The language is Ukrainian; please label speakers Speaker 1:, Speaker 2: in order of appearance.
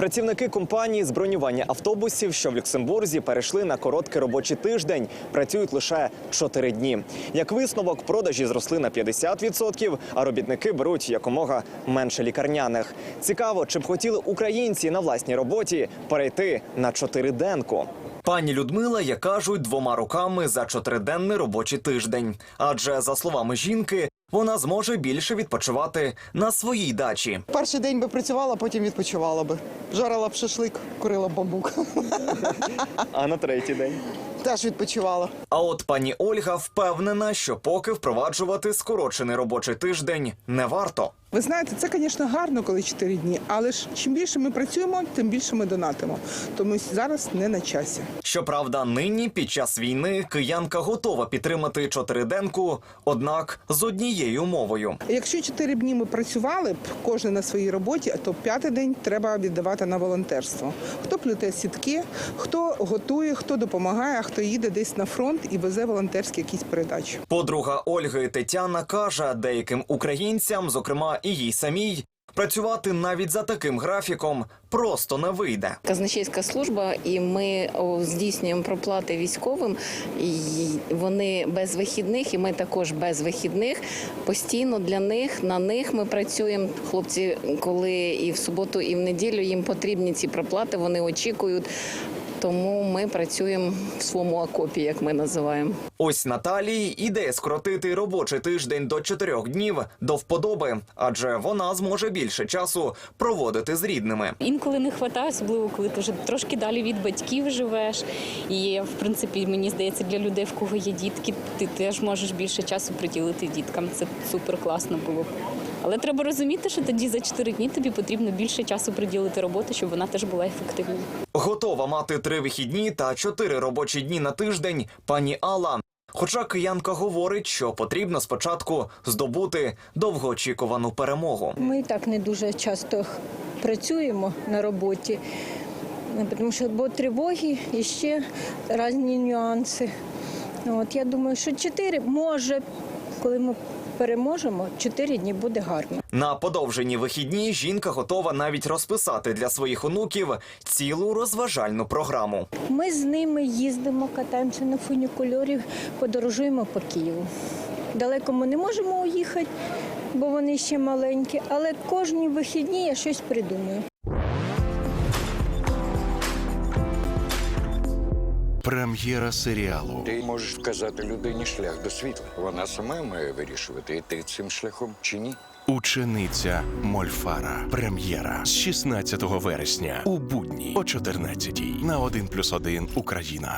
Speaker 1: Працівники компанії з автобусів, що в Люксембурзі перейшли на короткий робочий тиждень, працюють лише 4 дні. Як висновок, продажі зросли на 50%, а робітники беруть якомога менше лікарняних. Цікаво, чи б хотіли українці на власній роботі перейти на чотириденку. Пані Людмила, як кажуть, двома руками за чотириденний робочий тиждень. Адже за словами жінки, вона зможе більше відпочивати на своїй дачі.
Speaker 2: Перший день би працювала, потім відпочивала би. Жарила б шашлик, курила б бамбук.
Speaker 1: А на третій день.
Speaker 2: Теж відпочивала.
Speaker 1: А от пані Ольга впевнена, що поки впроваджувати скорочений робочий тиждень не варто.
Speaker 3: Ви знаєте, це, звісно, гарно, коли 4 дні, але ж чим більше ми працюємо, тим більше ми донатимо. Тому зараз не на часі.
Speaker 1: Щоправда, нині під час війни киянка готова підтримати чотириденку, однак з однією умовою.
Speaker 3: Якщо 4 дні ми працювали б кожен на своїй роботі, то п'ятий день треба віддавати на волонтерство. Хто плете сітки, хто готує, хто допомагає, хто їде десь на фронт і везе волонтерські якісь передачі.
Speaker 1: Подруга Ольги Тетяна каже, деяким українцям, зокрема і їй самій, працювати навіть за таким графіком просто не вийде.
Speaker 4: Казначейська служба, і ми здійснюємо проплати військовим. І вони без вихідних, і ми також без вихідних. Постійно для них на них ми працюємо. Хлопці, коли і в суботу, і в неділю їм потрібні ці проплати, вони очікують. Тому ми працюємо в своєму окопі, як ми називаємо.
Speaker 1: Ось Наталії ідея скоротити робочий тиждень до чотирьох днів до вподоби, адже вона зможе більше часу проводити з рідними.
Speaker 5: Інколи не вистачає, особливо коли ти вже трошки далі від батьків живеш. І в принципі, мені здається, для людей, в кого є дітки, ти теж можеш більше часу приділити діткам. Це супер класно було б. Але треба розуміти, що тоді за 4 дні тобі потрібно більше часу приділити роботи, щоб вона теж була ефективною.
Speaker 1: Готова мати три вихідні та чотири робочі дні на тиждень пані Алла. Хоча киянка говорить, що потрібно спочатку здобути довгоочікувану перемогу.
Speaker 6: Ми і так не дуже часто працюємо на роботі, тому що бо тривоги і ще різні нюанси. От я думаю, що чотири може, коли ми переможемо, чотири дні буде гарно.
Speaker 1: На подовжені вихідні жінка готова навіть розписати для своїх онуків цілу розважальну програму.
Speaker 6: Ми з ними їздимо, катаємося на фунікульорі, подорожуємо по Києву. Далеко ми не можемо уїхати, бо вони ще маленькі, але кожні вихідні я щось придумаю.
Speaker 7: Прем'єра серіалу
Speaker 8: Ти можеш вказати людині шлях до світла. Вона сама має вирішувати, йти цим шляхом чи ні.
Speaker 7: Учениця Мольфара. Прем'єра з 16 вересня у будні о 14 на 1+,1 Україна.